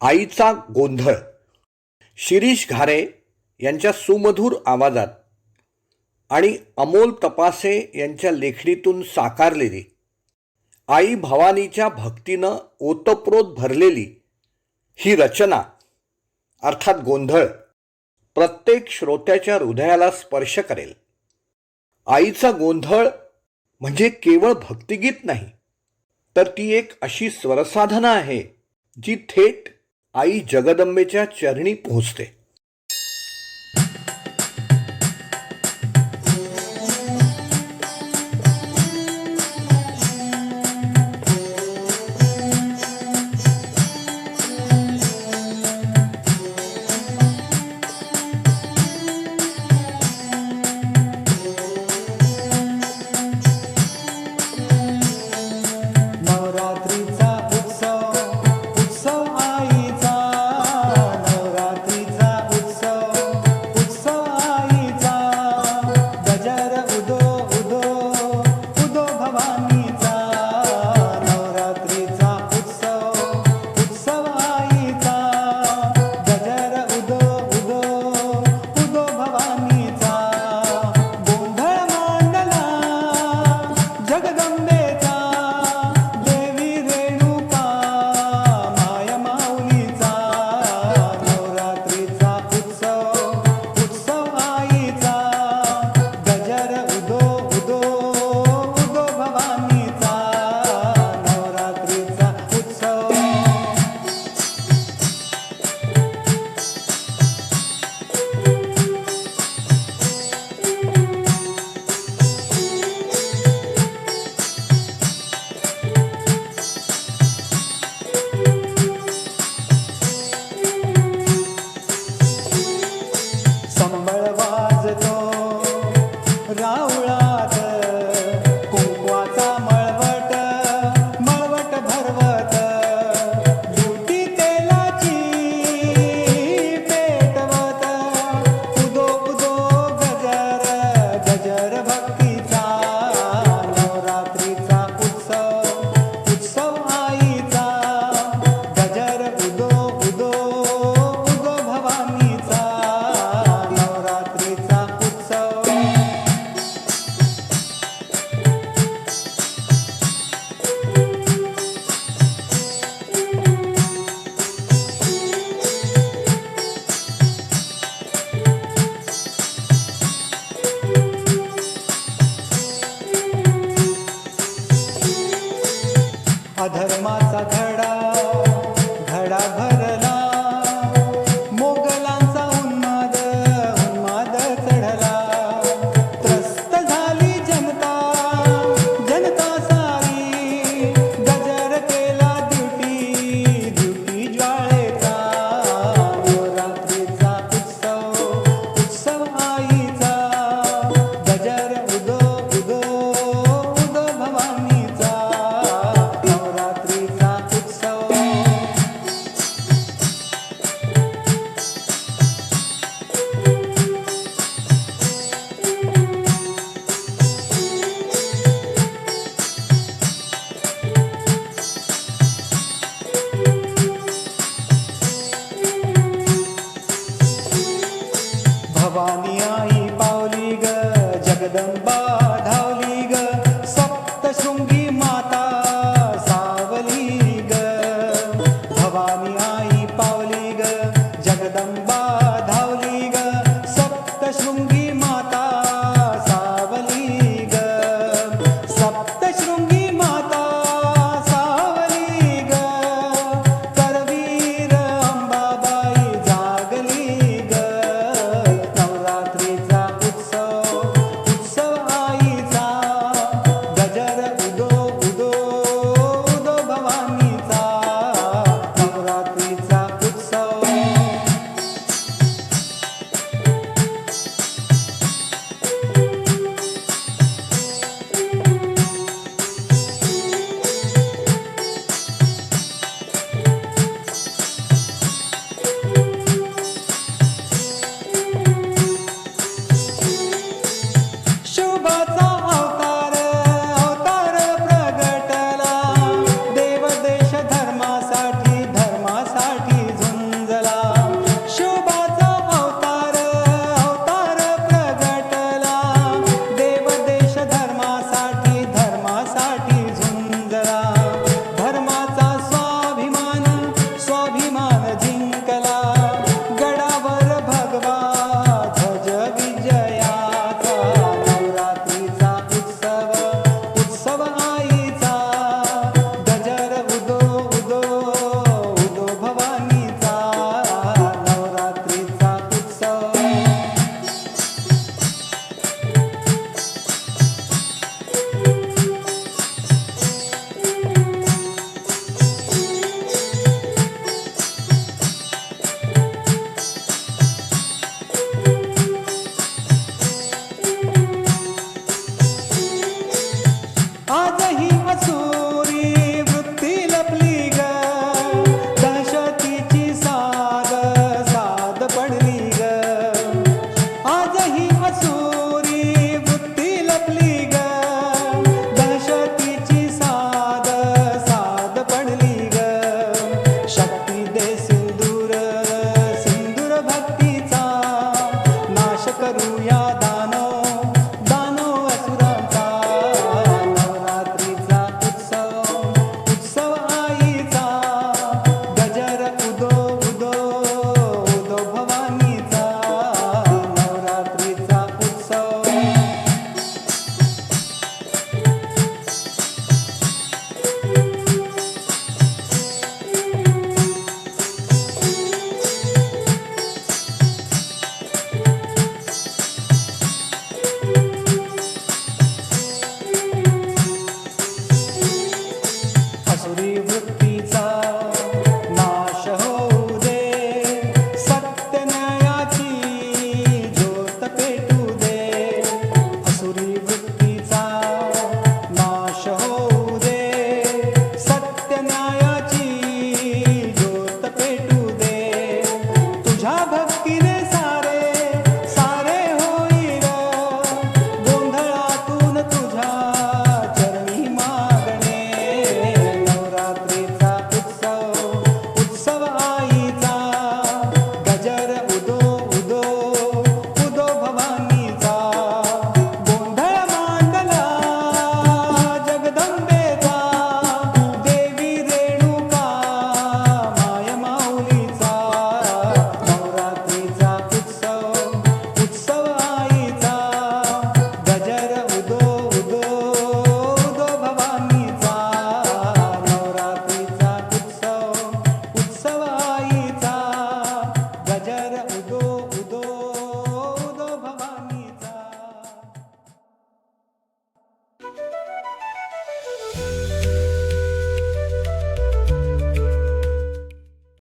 आईचा गोंधळ. शिरीष घारे यांच्या सुमधूर आवाजात आणि अमोल तपासे यांच्या लेखणीतून साकारलेली आई भवानीच्या भक्तीनं ओतप्रोत भरलेली ही रचना अर्थात गोंधळ प्रत्येक श्रोत्याच्या हृदयाला स्पर्श करेल. आईचा गोंधळ म्हणजे केवळ भक्तिगीत नाही तर ती एक अशी स्वरसाधना आहे जी थेट आई जगदंबेच्या चरणी पोहोचते. भवानिया 我走 ಆಗ we